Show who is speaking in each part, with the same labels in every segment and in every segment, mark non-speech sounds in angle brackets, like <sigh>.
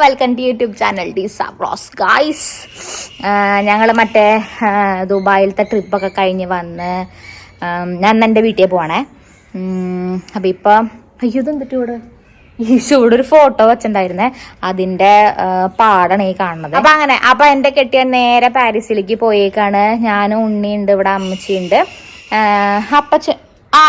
Speaker 1: Welcome to YouTube channel Disha blows guys ഞങ്ങൾ മറ്റേ ദുബായിലത്തെ ട്രിപ്പൊക്കെ കഴിഞ്ഞ് വന്ന് ഞാൻ എന്റെ വീട്ടിൽ പോവാണേ. അപ്പം ഇപ്പം അയ്യോ ഇതെന്തിട്ട് ഇവിടെ? ചൂട് ഒരു ഫോട്ടോ വെച്ചിട്ടുണ്ടായിരുന്നെ. അതിന്റെ പാടാണ് ഈ കാണുന്നത്. അപ്പൊ അങ്ങനെ അപ്പൊ എന്റെ കെട്ടിയ നേരെ പാരീസിലേക്ക് പോയേക്കാണ്. ഞാനും ഉണ്ണിയുണ്ട് ഇവിടെ അമ്മച്ചിയുണ്ട് അപ്പച്ച ആ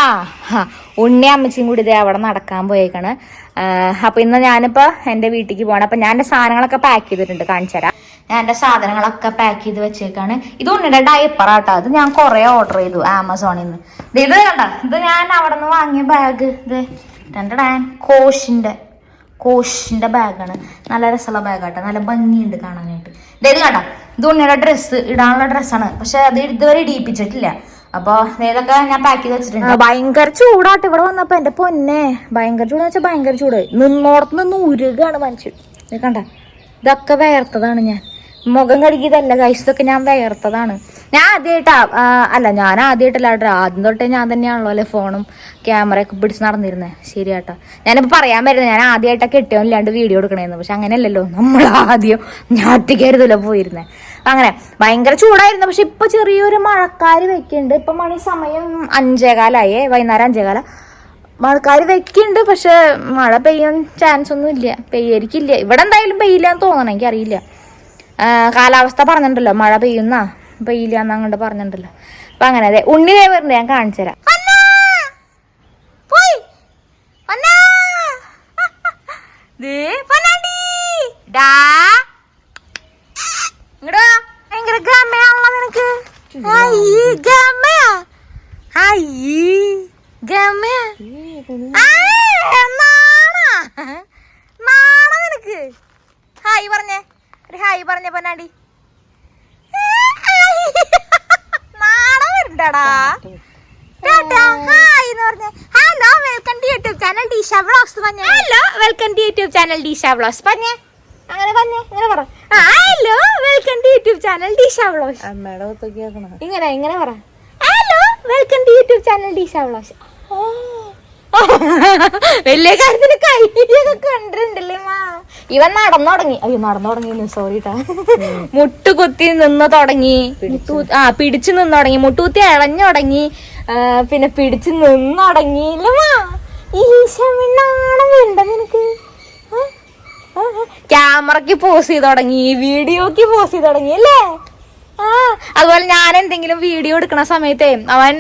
Speaker 1: ഉണ്ണി അമ്മച്ചിയും കൂടി ഇതേ അവിടെ നടക്കാൻ പോയേക്കാണ്. ആ, അപ്പൊ ഇന്ന് ഞാനിപ്പോ എന്റെ വീട്ടിലേക്ക് പോകണം അപ്പൊ ഞാൻ എന്റെ സാധനങ്ങളൊക്കെ പാക്ക് ചെയ്തിട്ടുണ്ട്. കാണിച്ചു തരാം. ഞാൻ എന്റെ സാധനങ്ങളൊക്കെ പാക്ക് ചെയ്ത് വെച്ചേക്കാണ്. ഇത് ഡയപ്പർ ആട്ടോ. അത് ഞാൻ കുറെ ഓർഡർ ചെയ്തു ആമസോണിൽ നിന്ന് ഇത് കണ്ട? ഇത് ഞാൻ അവിടെ നിന്ന് വാങ്ങിയ ബാഗ് ഇത് രണ്ടടാൻ കോഷിന്റെ. കോഷിന്റെ ബാഗാണ് നല്ല രസമുള്ള ബാഗാട്ടോ നല്ല ഭംഗിയുണ്ട് കാണാനായിട്ട്. ഇത് കണ്ട? ഇത് ഉണ്ണിയുടെ ഡ്രസ്സ് ഇടാനുള്ള ഡ്രസ്സാണ് പക്ഷെ അത് ഇതുവരെ ഇടിയിപ്പിച്ചിട്ടില്ല. അപ്പൊ ഇതൊക്കെ ഞാൻ പാക്ക് ചെയ്ത് വെച്ചിട്ടുണ്ട്. ഭയങ്കര ചൂടാട്ട്. ഇവിടെ വന്നപ്പോ എന്റെ പൊന്നെ ഭയങ്കര ചൂട് വെച്ചാൽ ഭയങ്കര ചൂട്. നിന്നോടത്ത് നിന്ന് ഉരുകാണ് മനുഷ്യൻ. കണ്ട ഇതൊക്കെ വേർത്തതാണ് ഞാൻ. മുഖം കഴുകിയതല്ല കഴിച്ചതൊക്കെ ഞാൻ വേർത്തതാണ്. ഞാൻ ആദ്യമായിട്ടാ അല്ല ഞാൻ ആദ്യമായിട്ടല്ല കേട്ടോ. ആദ്യം തൊട്ടേ ഞാൻ തന്നെയാണല്ലോ അല്ലെ ഫോണും ക്യാമറയൊക്കെ പിടിച്ച് നടന്നിരുന്നേ. ശരിയാട്ടോ. ഞാനിപ്പോൾ പറയാൻ വരുന്നത് ഞാൻ ആദ്യമായിട്ടാ കെട്ടിയോന്നില്ലാണ്ട് വീഡിയോ എടുക്കണേന്ന്. പക്ഷെ അങ്ങനെയല്ലല്ലോ നമ്മൾ ആദ്യം ഞാൻ ഒറ്റയ്ക്കായിരുന്നല്ലോ പോയിരുന്നേ. അങ്ങനെ ഭയങ്കര ചൂടായിരുന്നു. പക്ഷെ ഇപ്പൊ ചെറിയൊരു മഴക്കാര് വെക്കുന്നുണ്ട് ഇപ്പൊ മണി സമയം അഞ്ചേകാലായേ വൈകുന്നേരം അഞ്ചേകാല. മഴക്കാര് വെക്കുന്നുണ്ട് പക്ഷെ മഴ പെയ്യാൻ ചാൻസ് ഒന്നും ഇല്ല. പെയ്യായിരിക്കില്ല ഇവിടെ എന്തായാലും പെയ്യില്ല എന്ന് തോന്നണം എനിക്ക് അറിയില്ല കാലാവസ്ഥ പറഞ്ഞിട്ടുണ്ടല്ലോ മഴ പെയ്യുന്ന? പെയ്യില്ല എന്ന് അങ്ങോട്ട് പറഞ്ഞിട്ടുണ്ടല്ലോ. അപ്പൊ അങ്ങനെ അതെ ഉണ്ണി ദേവറിന്റെ ഞാൻ കാണിച്ചു തരാം ഇങ്ങടാ ഭയങ്കര ഗമയാണല്ലോ നിനക്ക് അയ്യേ ഗമയാ അയ്യേ ഗമയാ ആ, നാണാ നാണ നിനക്ക് ഹായ് പറഞ്ഞേ ഹായ് പറഞ്ഞ പൊന്നാടി നാളെ വരണ്ടടാ. Hello welcome to YouTube channel Disha vlogs പറഞ്ഞേ. Hello welcome to YouTube channel Disha vlogs പറഞ്ഞേ. അങ്ങനെ പറഞ്ഞേ ഇങ്ങനെ പറ. Hello welcome to YouTube channel Disha vlogs ഇങ്ങനെ ഇങ്ങനെ പറ. Hello welcome to YouTube channel Disha vlogs <laughs> വലിയ കാര്യത്തിന് കൈയൊക്കെ കണ്ടിട്ടുണ്ടല്ലേ മാ. ഇവൻ നടന്നു തുടങ്ങി. അയ്യോ നടന്നു തുടങ്ങി സോറി ട്ടാ. മുട്ട് കുത്തി നിന്ന് തുടങ്ങി. ആ പിടിച്ചു നിന്ന് തുടങ്ങി. മുട്ടുകുത്തി ഇളഞ്ഞു തുടങ്ങി. പിന്നെ പിടിച്ചു നിന്ന് തുടങ്ങി ഇല്ലേ മാ ഈശമിണ്ണാണം വേണ്ട നിനക്ക്. ക്യാമറക്ക് പോസ് ചെയ്ത് തുടങ്ങി. വീഡിയോക്ക് പോസ് ചെയ്ത് തുടങ്ങി അല്ലേ? അതുപോലെ ഞാൻ എന്തെങ്കിലും വീഡിയോ എടുക്കണ സമയത്തെ അവൻ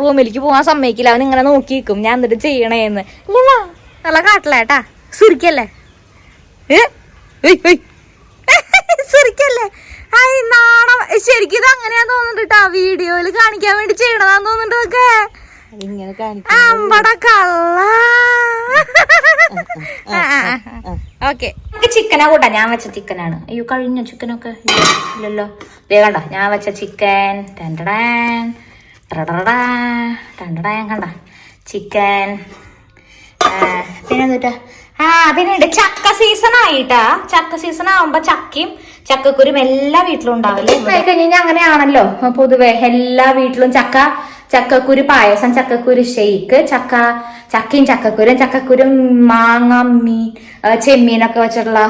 Speaker 1: റൂമിലേക്ക് പോകാൻ സമ്മതിക്കില്ല. അവൻ ഇങ്ങനെ നോക്കി നിൽക്കും ഞാൻ എന്നിട്ട് ചെയ്യണേന്ന് ഇല്ല നല്ല കാട്ടിലേട്ടാ സുരിക്കല്ലേ <laughs> സുരിക്കല്ലേ ഐ നാണം. ശരിക്കും ഇത് അങ്ങനെയാ തോന്നുന്നുണ്ട് വീഡിയോയിൽ കാണിക്കാൻ വേണ്ടി ചെയ്യണതാന്ന് തോന്നുന്നുണ്ട്
Speaker 2: കാണിക്കും
Speaker 1: അമ്പട കള്ള. ഓക്കെ. ചിക്കനാ കൂട്ടാ. ഞാൻ വെച്ച ചിക്കനാണ് അയ്യോ കഴിഞ്ഞ ചിക്കനൊക്കെ ഇല്ലല്ലോ. വേണ്ട ഞാൻ വെച്ച ചിക്കൻ രണ്ടടാൻ കണ്ട. ചിക്കൻ പിന്നെ എന്നിട്ടാ ആ പിന്നെ ചക്ക സീസൺ ആയിട്ടാ. ചക്ക സീസൺ ആവുമ്പോ ചക്കയും ചക്കക്കുരും എല്ലാ വീട്ടിലും ഉണ്ടാവില്ലേ കഴിഞ്ഞാൽ അങ്ങനെയാണല്ലോ. പൊതുവെ എല്ലാ വീട്ടിലും ചക്ക ചക്കക്കുരു പായസം ചക്കക്കുരു ഷെയ്ക്ക് ചക്ക ചക്കയും ചക്കക്കുരും ചക്കക്കുരും മാങ്ങ മീൻ ചെമ്മീനൊക്കെ വെച്ചിട്ടുള്ള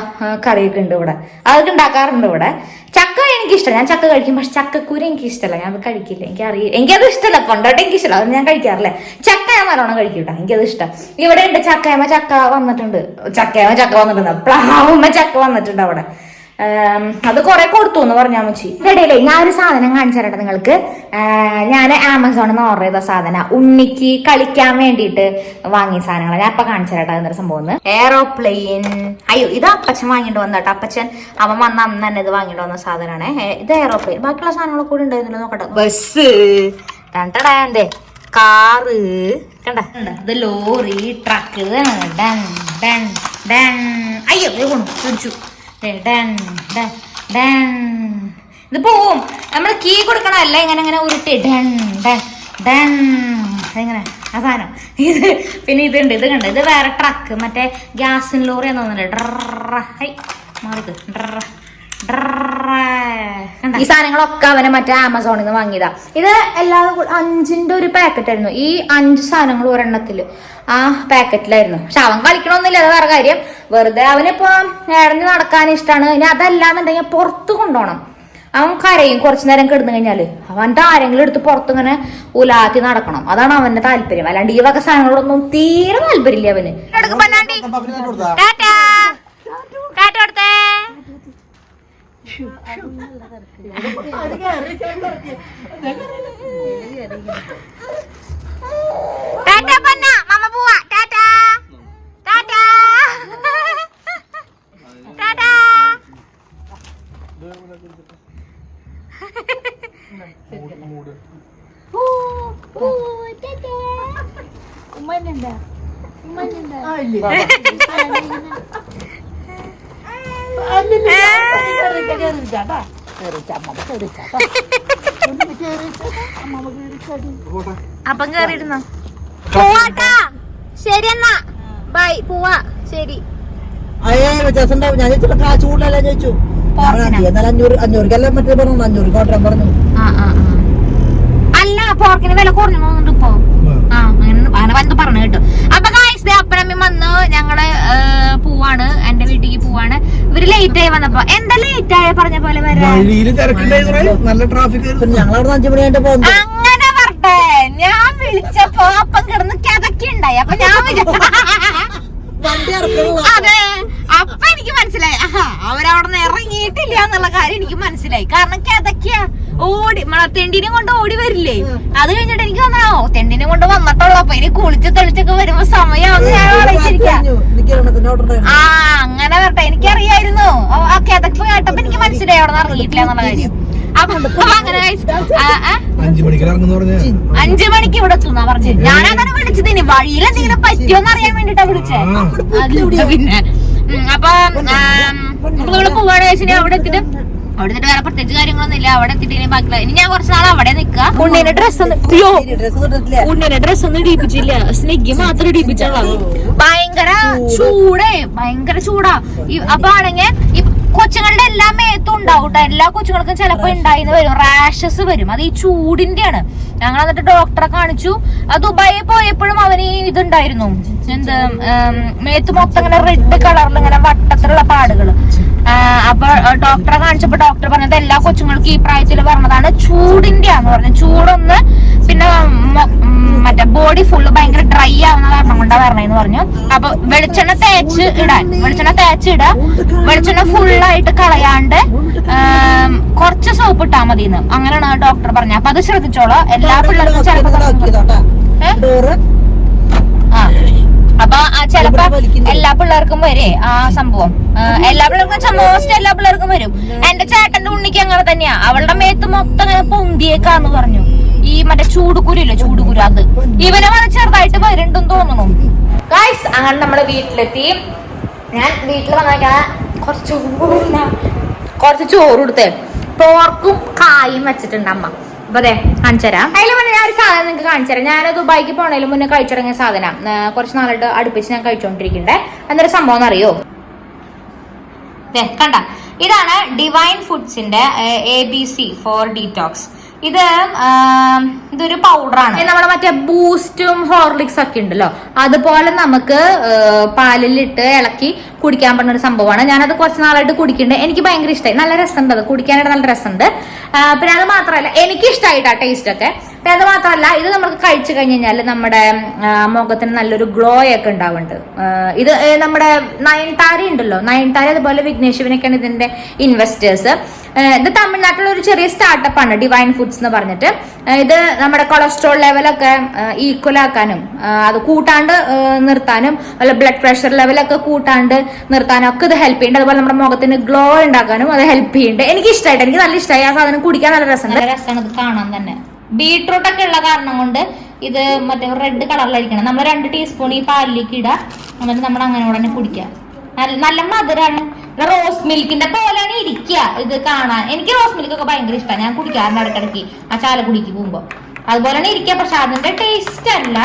Speaker 1: കറിയൊക്കെ ഉണ്ട് ഇവിടെ. അതൊക്കെ ഉണ്ടാക്കാറുണ്ട് ഇവിടെ. ചക്ക എനിക്കിഷ്ടമല്ല ഞാൻ ചക്ക കഴിക്കും. പക്ഷെ ചക്കക്കുരു എനിക്ക് ഇഷ്ടമല്ല ഞാൻ അത് കഴിക്കില്ല. എനിക്ക് അറിയില്ല എനിക്കത് ഇഷ്ടമല്ല കൊണ്ടോട്ടെ എനിക്ക് ഇഷ്ടമല്ല അത് ഞാൻ കഴിക്കാറില്ല. ചക്ക ഞാൻ നല്ലോണം കഴിക്കും കേട്ടോ. എനിക്കത് ഇഷ്ടം. ഇവിടെ ഉണ്ട് ചക്കയമ്മ. ചക്ക വന്നിട്ടുണ്ട്. ചക്കയമ്മ ചക്ക വന്നിട്ടുണ്ട്. പ്ലാവുമ്മ ചക്ക വന്നിട്ടുണ്ട് അവിടെ. അത് കുറെ കൊടുത്തു എന്ന് പറഞ്ഞാൽ മുച്ചി ഇടയിലേ ഞാൻ ഒരു സാധനം കാണിച്ചു നിങ്ങൾക്ക്. ഞാൻ ആമസോണിൽ നിന്ന് ഓർഡർ ചെയ്ത സാധനം. ഉണ്ണിക്ക് കളിക്കാൻ വേണ്ടിയിട്ട് വാങ്ങിയ സാധനങ്ങൾ ഞാൻ അപ്പൊ കാണിച്ചു തരട്ടെ എന്നൊരു സംഭവം എയറോപ്ലെയിൻ അയ്യോ ഇത് അപ്പച്ചൻ വാങ്ങിട്ട് വന്ന കേട്ടോ അപ്പച്ചൻ അവൻ വന്ന അന്ന് തന്നെ ഇത് വാങ്ങിട്ട് വന്ന സാധനമാണ് ഇത് എയറോപ്ലെയിൻ ബാക്കിയുള്ള സാധനങ്ങളൊക്കെ കൂടെ ഉണ്ടായിരുന്നല്ലോ നോക്കട്ടെ. ബസ്. രണ്ടടേ കാറ്. കണ്ട? ഇത് ലോറി ട്രക്ക്. അയ്യോ കൊണ്ടു. ഡൻ ഡൻ ഡൺ. ഇത് പോവും. നമ്മൾ കീ കൊടുക്കണമല്ല ഇങ്ങനെ ഇങ്ങനെ ഉരുട്ടി. ഡൺ ഡൺ ഡൺ. ഇങ്ങനെ സാധനം. ഇത് പിന്നെ ഇതുണ്ട് ഇത് കണ്ട്? ഇത് വേറെ ട്രക്ക് മറ്റേ ഗ്യാസിൻ ലോറി എന്ന് തോന്നുന്നുണ്ട് ഡ്രൈ മാറിക്ക്. ഡ്ര ഡ്ര ഈ സാധനങ്ങളൊക്കെ അവനെ മറ്റേ ആമസോണിൽ നിന്ന് വാങ്ങിയതാ. ഇത് എല്ലാ അഞ്ചിന്റെ ഒരു പാക്കറ്റ് ആയിരുന്നു. ഈ അഞ്ച് സാധനങ്ങൾ ഒരെണ്ണത്തിൽ ആ പാക്കറ്റിലായിരുന്നു പക്ഷെ അവൻ കളിക്കണമെന്നില്ല അത് വേറെ കാര്യം. വെറുതെ അവനിപ്പോ ഇറങ്ങി നടക്കാൻ ഇഷ്ടമാണ് ഇനി അതല്ലാന്നുണ്ടെങ്കിൽ പുറത്ത് കൊണ്ടുപോകണം. അവൻ കരയും കുറച്ചു നേരം കിടന്നു കഴിഞ്ഞാൽ അവന്റെ ആരെങ്കിലും എടുത്ത് പുറത്തിങ്ങനെ ഉലാത്തി നടക്കണം. അതാണ് അവന്റെ താല്പര്യം. അല്ലാണ്ട് ഈ വക സാധനങ്ങളോടൊന്നും തീരെ താല്പര്യമില്ല അവന് ടാറ്റാ. ടാറ്റ കൊടുത്തേ. ടാറ്റ പൊന്ന മമ്മ പോവാ. ടാറ്റ. ടാറ്റ. ടാറ്റ. പൂ, പൂ, ടാറ്റ.
Speaker 2: ഉമ്മന്നുണ്ടാ ഉമ്മന്നുണ്ടാ
Speaker 1: അപ്പം കേറിയിരുന്നോ? പോവാട്ടാ. ശരി എന്നാ. ബൈ. പോവാ. ശരി.
Speaker 3: ഞാൻ ചോദിച്ചപ്പോ കാശ് കൂടുതലല്ല ചോദിച്ചു? എന്നാൽ അഞ്ഞൂറ് അഞ്ഞൂറിക്കല്ല മറ്റേ പറഞ്ഞു അഞ്ഞൂറ് കോട്ടയം പറഞ്ഞു
Speaker 1: ആ ആ ആ. അല്ല പോർക്കിന് വില കുറഞ്ഞു പോകുന്നുണ്ട് ഇപ്പൊ. ആ അങ്ങനെ അങ്ങനെ പറഞ്ഞു കേട്ടോ. അപ്പൊ ഗായ്സ് ദേ അപ്പനമ്മ വന്ന് ഞങ്ങൾ പോവാണ്. എന്റെ വീട്ടിലേക്ക് പോവാണ്. ഇവർ ലേറ്റ് ആയി വന്നപ്പോ എന്താ ലേറ്റ് ആയ പറഞ്ഞ പോലെ
Speaker 4: നല്ല ട്രാഫിക്
Speaker 1: അങ്ങനെ പറഞ്ഞേ ഞാൻ വിളിച്ചപ്പോ അപ്പം കിടന്ന് കിതക്കുണ്ടായി അപ്പൊ ഞാൻ അതെ. അപ്പൊ എനിക്ക് മനസ്സിലായി. അവരവിടെ നിന്ന് ഇറങ്ങിയിട്ടില്ല എന്നുള്ള കാര്യം എനിക്ക് മനസ്സിലായി. കാരണം കിതക്കിയ ഓടി തെണ്ടിനെ കൊണ്ട് ഓടി വരില്ലേ? അത് കഴിഞ്ഞിട്ട് എനിക്ക് വന്നാണോ തെണ്ടിനെ കൊണ്ട് വന്നിട്ടുള്ളൂ. അപ്പൊ ഇനി കുളിച്ച് തെളിച്ചൊക്കെ വരുമ്പോ സമയം ഞാൻ ആലോചിച്ചിരിക്കാം. ആ അങ്ങനെ വരട്ടെ. എനിക്കറിയായിരുന്നു. ഓക്കെ ആ കിതപ്പ് കേട്ടപ്പോ എനിക്ക് മനസ്സിലായി അവിടെ നിന്ന് ഇറങ്ങിയിട്ടില്ല എന്നുള്ള കാര്യം.
Speaker 4: അഞ്ചു മണിക്ക് ഇറങ്ങുന്ന പറഞ്ഞ.
Speaker 1: അഞ്ചു മണിക്ക് ഇവിടെ എത്തുന്നാ പറഞ്ഞത് ഞാനങ്ങനെ വിളിച്ചത് ഇനി വഴിയിൽ എന്തെങ്കിലും പറ്റിയോന്ന് അറിയാൻ വേണ്ടിട്ടാ വിളിച്ചേ. പിന്നെ അപ്പൊ നമ്മൾ പോവാണ് വെച്ചാൽ അവിടെ എത്തിട്ട് അവിടെ വേറെ പ്രത്യേകിച്ച് കാര്യങ്ങളൊന്നും ഇല്ല. അവിടെ എത്തിട്ട് ഇനി ബാക്കിയുള്ള ഇനി ഞാൻ കുറച്ച് നാൾ അവിടെ നിക്കാ. ഉണ്ണിന്റെ ഡ്രസ് ഉണ്ണിന്റെ ഡ്രസ് ഒന്നും ഇടിപ്പിച്ചില്ല. സ്നിഗ്ഗി മാത്രം ഇടിപ്പിച്ചുള്ളൂ ഭയങ്കര ചൂടേ. ഭയങ്കര ചൂടാ. അപ്പൊ ആണെങ്കിൽ ഈ കൊച്ചുങ്ങളുടെ എല്ലാ മേത്തും ഉണ്ടാവും എല്ലാ കൊച്ചുങ്ങൾക്കും ചിലപ്പോ ഉണ്ടായിന്ന് വരും. റാഷസ് വരും. അത് ഈ ചൂടിന്റെയാണ്. ഞങ്ങൾ എന്നിട്ട് ഡോക്ടറെ കാണിച്ചു. ആ ദുബായി പോയപ്പോഴും അവന് ഈ ഇതുണ്ടായിരുന്നു. എന്ത് മേത്ത് മൊത്തം ഇങ്ങനെ റെഡ് കളറിൽ ഇങ്ങനെ വട്ടത്തിലുള്ള പാടുകൾ. ആ, അപ്പൊ ഡോക്ടറെ കാണിച്ചപ്പോ ഡോക്ടർ പറഞ്ഞത് എല്ലാ കൊച്ചുങ്ങൾക്കും ഈ പ്രായത്തിൽ പറഞ്ഞതാണ് ചൂടിന്റെ ആന്ന് പറഞ്ഞു. ചൂടൊന്ന് പിന്നെ മറ്റേ ബോഡി ഫുള്ള് ഭയങ്കര ഡ്രൈ ആവുന്ന കാരണം കൊണ്ടാ വരണേന്ന് പറഞ്ഞു. അപ്പൊ വെളിച്ചെണ്ണ തേച്ച് ഇടാൻ വെളിച്ചെണ്ണ തേച്ച് ഇടാ. വെളിച്ചെണ്ണ ഫുള്ളായിട്ട് കളയാണ്ട് കുറച്ച് സോപ്പ് ഇട്ടാ മതിന്ന്. അങ്ങനെയാണ് ഡോക്ടർ പറഞ്ഞത്. അപ്പൊ അത് ശ്രദ്ധിച്ചോളോ. എല്ലാ പിള്ളേർക്കും ചിലപ്പോ ഏ?
Speaker 3: ഡോറ്
Speaker 1: ആ അപ്പൊ ആ ചിലപ്പോ എല്ലാ പിള്ളേർക്കും വരെ ആ സംഭവം. എല്ലാ പിള്ളേർക്കും മോസ്റ്റ് എല്ലാ പിള്ളേർക്കും വരും. എന്റെ ചേട്ടന്റെ ഉണ്ണിക്ക് അങ്ങനെ തന്നെയാ. അവളുടെ മേത്ത് മൊത്തം ഇങ്ങനെ പൊന്തിയേക്കാന്ന് പറഞ്ഞു. ഈ മറ്റേ ചൂടുകുരില്ലേ ചൂടുകുരു അത്. ഇവനെ വന്ന് ചെറുതായിട്ട് വരുന്നുണ്ടെന്ന് തോന്നുന്നു. ഗൈസ് അങ്ങനെ നമ്മൾ വീട്ടിലെത്തി. ഞാൻ വീട്ടിൽ വന്നിട്ടാ കൊറച്ച് കുറച്ച് ചോറ് കൊടുത്തേ. പോർക്കും കായും വെച്ചിട്ടുണ്ട് അമ്മ. അപ്പൊ അതെ കാണിച്ചുതരാം. അതിൽ മുന്നേ ഞാൻ ഒരു സാധനം നിങ്ങൾക്ക് കാണിച്ചുതരാം. ഞാൻ ദുബായിക്ക് പോണതിന് മുന്നേ കഴിച്ചിറങ്ങിയ സാധനം. കുറച്ച് നാളായിട്ട് അടുപ്പിച്ച് ഞാൻ കഴിച്ചുകൊണ്ടിരിക്കണ്ടേ എന്നൊരു സംഭവം എന്നറിയോ കണ്ട. ഇതാണ് divine ഫുഡ്സിന്റെ A B C four detox ഇത് ഇതൊരു പൗഡറാണ് നമ്മുടെ മറ്റേ ബൂസ്റ്റും ഹോർലിക്സ് ഒക്കെ ഉണ്ടല്ലോ. അതുപോലെ നമുക്ക് പാലിലിട്ട് ഇളക്കി കുടിക്കാൻ പറ്റുന്ന ഒരു സംഭവമാണ്. ഞാനത് കുറച്ച് നാളായിട്ട് കുടിക്കുന്നുണ്ട് എനിക്ക് ഭയങ്കര ഇഷ്ടമായി നല്ല രസമുണ്ട് അത്. കുടിക്കാനായിട്ട് നല്ല രസമുണ്ട്. പിന്നെ അത് മാത്രമല്ല എനിക്ക് ഇഷ്ടമായിട്ടാ ടേസ്റ്റ് ഒക്കെ. പിന്നെ അത് മാത്രമല്ല ഇത് നമുക്ക് കഴിച്ചു കഴിഞ്ഞ് കഴിഞ്ഞാൽ നമ്മുടെ മുഖത്തിന് നല്ലൊരു ഗ്ലോ ഒക്കെ ഉണ്ടാവുന്നുണ്ട്. ഇത് നമ്മുടെ നയൻതാര ഉണ്ടല്ലോ നയൻതാര അതുപോലെ വിഘ്നേഷ് ശിവനൊക്കെയാണ് ഇതിന്റെ ഇൻവെസ്റ്റേഴ്സ് ഇത് തമിഴ്നാട്ടിലെ ഒരു ചെറിയ സ്റ്റാർട്ടപ്പ് ആണ് ഡിവൈൻ ഫുഡ്സ് എന്ന് പറഞ്ഞിട്ട്. ഇത് നമ്മുടെ കൊളസ്ട്രോൾ ലെവലൊക്കെ ഈക്വൽ ആക്കാനും അത് കൂട്ടാണ്ട് നിർത്താനും അല്ല ബ്ലഡ് പ്രഷർ ലെവലൊക്കെ കൂട്ടാണ്ട് നിർത്താനും ഒക്കെ ഇത് ഹെൽപ്പ് ചെയ്യുന്നുണ്ട്. അതുപോലെ നമ്മുടെ മുഖത്തിന് ഗ്ലോ ഉണ്ടാക്കാനും അത് ഹെൽപ്പ് ചെയ്യുന്നുണ്ട്. എനിക്ക് ഇഷ്ടമായിട്ട് എനിക്ക് നല്ല ഇഷ്ടമായി ആ സാധനം കുടിക്കാൻ നല്ല രസമുണ്ട്. രസമാണ് ഇത് കാണാൻ തന്നെ. ബീട്രൂട്ട് ഒക്കെ ഉള്ള കാരണം കൊണ്ട് ഇത് മറ്റേ റെഡ് കളറിലായിരിക്കണം നമ്മൾ രണ്ട് ടീസ്പൂൺ ഈ പാലിലേക്ക് ഇടുക എന്നിട്ട് നമ്മൾ അങ്ങനെ ഉടനെ കുടിക്കാം നല്ല നല്ല മധുരമാണ് റോസ് മിൽക്കിന്റെ പോലെയാണ് ഇരിക്കുക. ഇത് കാണാൻ. എനിക്ക് റോസ് മിൽക്ക് ഒക്കെ ഭയങ്കര ഇഷ്ടമാണ് ഞാൻ കുടിക്കാറുണ്ട് ഇടയ്ക്കിടയ്ക്ക്. ആ ചാലക്കുടിക്ക് പോകുമ്പോ. അതുപോലെയാണ് ഇരിക്കുക. പക്ഷെ അതിന്റെ ടേസ്റ്റ് അല്ല.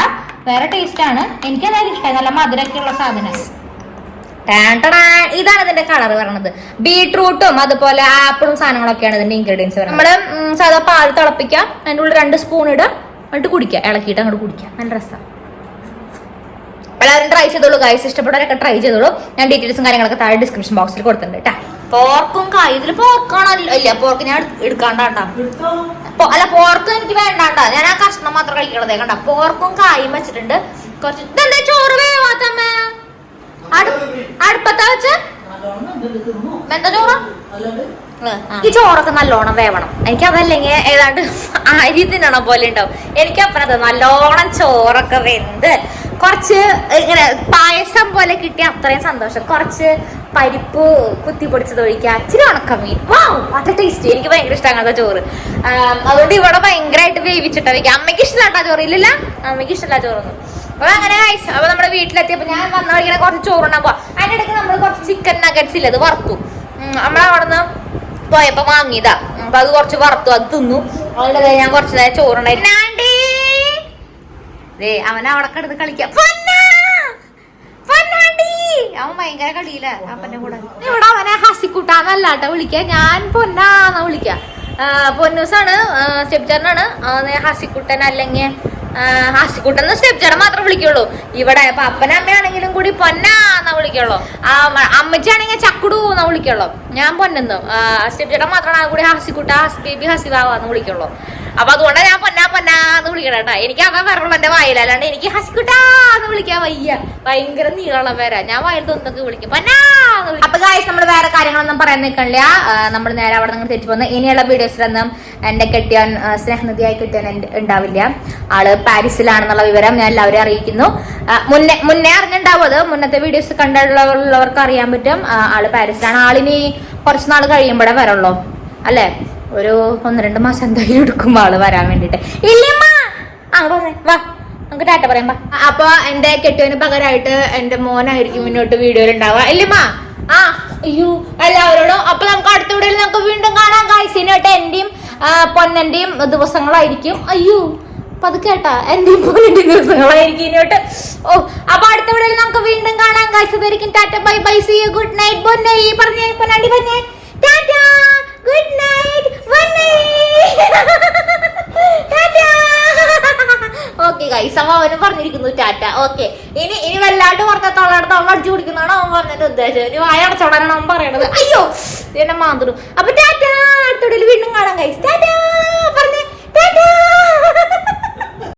Speaker 1: വേറെ ടേസ്റ്റ് ആണ്. എനിക്ക് അതായത് ഇഷ്ടമായി നല്ല മധുരമൊക്കെ ഉള്ള സാധനം. ഇതാണ് ഇതിന്റെ കളർ പറയണത്. ബീട്രൂട്ടും അതുപോലെ ആപ്പിളും സാധനങ്ങളൊക്കെയാണ് ഇതിന്റെ ഇൻഗ്രീഡിയൻസ് പറയുന്നത് നമ്മൾ സാധാ പാൽ തിളപ്പിക്കുക. അതിന്റെ ഉള്ളിൽ രണ്ട് സ്പൂൺ ഇടുക. എന്നിട്ട് കുടിക്കുക. ഇളക്കിയിട്ട് അങ്ങോട്ട് കുടിക്കുക. നല്ല രസം. എല്ലാവരും ട്രൈ ചെയ്തോളൂ ഗൈസ് ഇഷ്ടപ്പെട്ടവരൊക്കെ ട്രൈ ചെയ്തോളൂ. ഞാൻ ഡീറ്റെയിൽസും കാര്യങ്ങളൊക്കെ താഴെ ഡിസ്ക്രിപ്ഷൻ ബോക്സിൽ കൊടുത്തിട്ടുണ്ട് കേട്ടാ പോർക്കും കായ് ഇതിൽ പോർക്കാണല്ലോ ഇല്ല പോർക്ക് ഞാൻ എടു- എടുക്കാണ്ടാട്ടാ. പോ- അല്ല പോർക്ക് എനിക്ക് വേണ്ടാട്ടാ. ഞാൻ ആ കഷ്ണം മാത്രം കഴിക്കണതേ കണ്ട. പോർക്കും കായും വെച്ചിട്ടുണ്ട്. കുറച്ച് ഇതെന്താ ചോറ് വേവാത്തമ്മ? അടുപ്പത്താ വെച്ച? ഈ ചോറൊക്കെ നല്ലോണം വേവണം. എനിക്ക് അതല്ലെങ്കിൽ ഏതാണ്ട് അരി തിന്നണം പോലെ ഉണ്ടാവും. എനിക്ക് അപ്പനത് നല്ലോണം ചോറൊക്കെ വെന്ത് കുറച്ച് ഇങ്ങനെ പായസം പോലെ കിട്ടിയ അത്രയും സന്തോഷം. കുറച്ച് പരിപ്പ് കുത്തി പൊടിച്ചത് ഒഴിക്കുക. ഇച്ചിരി ഉണക്കമീൻ വാ അത് ടേസ്റ്റ് എനിക്ക് ഭയങ്കര ഇഷ്ടം അങ്ങനത്തെ ചോറ്. അതുകൊണ്ട് ഇവിടെ ഭയങ്കരമായിട്ട് വേവിച്ചിട്ടാണ് അമ്മയ്ക്ക് ഇഷ്ടമില്ലാട്ടാ ചോറ്. ഇല്ലല്ല അമ്മയ്ക്ക് ഇഷ്ടമില്ല ചോറൊന്നും. അപ്പൊ അങ്ങനെ guys, അപ്പൊ നമ്മുടെ വീട്ടിലെത്തിയപ്പോ ഞാൻ വന്ന വഴിങ്ങനെ കുറച്ച് ചോറുണ്ടാൻ പോവാ. അതിന്റെ ഇടയ്ക്ക് നമ്മൾ കുറച്ച് ചിക്കൻ നഗറ്റ്സ് ഇല്ല അത് വറുത്തു. നമ്മളവിടുന്ന് പോയപ്പോ വാങ്ങിയതാ. അപ്പൊ അത് കുറച്ച് വറുത്തു അത് തിന്നു. അതുകൊണ്ട് ഞാൻ കുറച്ച് നേരം ചോറുണ്ടായി അവൻ അവിടെ കിടന്ന് കളിക്കാം! അവൻ ഭയങ്കര കളിയില്ല അപ്പന്റെ കൂടെ. ഇവിടെ അവനെ ഹസിക്കുട്ടാന്നല്ലാട്ട വിളിക്ക. ഞാൻ പൊന്നാന്ന വിളിക്ക. പൊന്നൂസാണ് സ്റ്റെപ്ചറിനാണ് ഹസിക്കുട്ടൻ അല്ലെങ്കിൽ ഹാസിക്കുട്ടെന്ന് സ്റ്റെപ്ചേട്ടൻ മാത്രം വിളിക്കുള്ളൂ. ഇവിടെ അപ്പൊ അപ്പനും അമ്മയാണെങ്കിലും കൂടി പൊന്നാന്ന വിളിക്കുള്ളൂ. അമ്മച്ചിയാണെങ്കിൽ ചക്കുടു എന്ന വിളിക്കുള്ളൂ. ഞാൻ പൊന്നെന്ന്. സ്റ്റെപ്ചേട്ടൻ മാത്രമാണ് കൂടി ഹാസിക്കുട്ട ഹാസി ബേബി ഹസിവാന്ന് വിളിക്കുള്ളൂ. അപ്പൊ അതുകൊണ്ട് ഞാൻ പൊന്നാ പൊന്നാന്ന് വിളിക്കണം കേട്ടോ എനിക്ക് അതാ പറയുള്ളൂ എന്റെ വായിൽ. അല്ലാണ്ട് എനിക്ക് ഹസിക്കുട്ടാന്ന് വിളിക്കാൻ വയ്യ. ഭയങ്കര നീളം വരാ ഞാൻ വായിൽ തൊന്നൊക്കെ വിളിക്കും. പൊന്നാന്ന്. അപ്പൊ ഗായ്സ് നമ്മൾ വേറെ കാര്യങ്ങളൊന്നും പറയാൻ നിൽക്കണില്ല. നമ്മൾ നേരെ അവിടെ നിന്ന് തിരിച്ചു പോകുന്ന. ഇനിയുള്ള വീഡിയോസിലൊന്നും എന്റെ കെട്ടിയാൻ സ്നേഹനിധിയായി കിട്ടിയാൻ ഉണ്ടാവില്ല. ആൾ പാരീസിലാണെന്നുള്ള വിവരം ഞാൻ എല്ലാവരെയും അറിയിക്കുന്നു. മുന്നേ മുന്നേ അറിഞ്ഞിട്ടുണ്ടാവും അത്. മുന്നത്തെ വീഡിയോസ് കണ്ടുള്ളവർക്ക് അറിയാൻ പറ്റും ആൾ പാരീസിലാണ്. ആളിനി കുറച്ച് നാൾ കഴിയുമ്പോഴേ വരുള്ളൂ. അല്ലേ? ഒരു ഒന്ന് രണ്ട് മാസം എന്തായാലും എടുക്കും ആൾ വരാൻ വേണ്ടിട്ട്. പറയാം അപ്പൊ എന്റെ കെട്ടുവിന് പകരമായിട്ട് എന്റെ മോനായിരിക്കും മുന്നോട്ട് വീഡിയോയിൽ ഉണ്ടാവുക. ഇല്ലമ്മ! ആ അയ്യോ എല്ലാവരോടും അപ്പൊ നമുക്ക് അടുത്ത വീഡിയോയിൽ നമുക്ക് വീണ്ടും കാണാം കാഴ്ചനായിട്ട് എന്റെയും പൊന്നന്റെയും ദിവസങ്ങളായിരിക്കും. അയ്യോ അപ്പൊ അത് കേട്ടാ? എന്റെയും പൊന്നന്റെയും ദിവസങ്ങളായിരിക്കും ഇനിയോട്ട് ഓ അപ്പൊ അടുത്ത വീഡിയോയിൽ നമുക്ക് വീണ്ടും കാണാം guys bye bye. See you good night ബൊന്നൈ പറഞ്ഞേ പൊന്നാണ്ടി പറഞ്ഞേ ടാറ്റ ഗുഡ് നൈറ്റ് ബൊന്നൈ ടാറ്റ ഗൈസ് അവനും പറഞ്ഞിരിക്കുന്നു ടാറ്റ. ഓക്കെ. ഇനി ഇനി വല്ലാണ്ട് പറഞ്ഞത്തോളാണ് അവൻ അടിച്ചു കുടിക്കുന്നതാണ് അവൻ പറഞ്ഞതിന്റെ ഉദ്ദേശം ഇനി വായ അടച്ചോടാനാണ് അവൻ പറയണത്. അയ്യോ എന്നെ മാന്തറും അപ്പൊ ടാറ്റ അടുത്തൊടിയിൽ വീണ്ടും കാണാം കഴിച്ചു ടാറ്റ!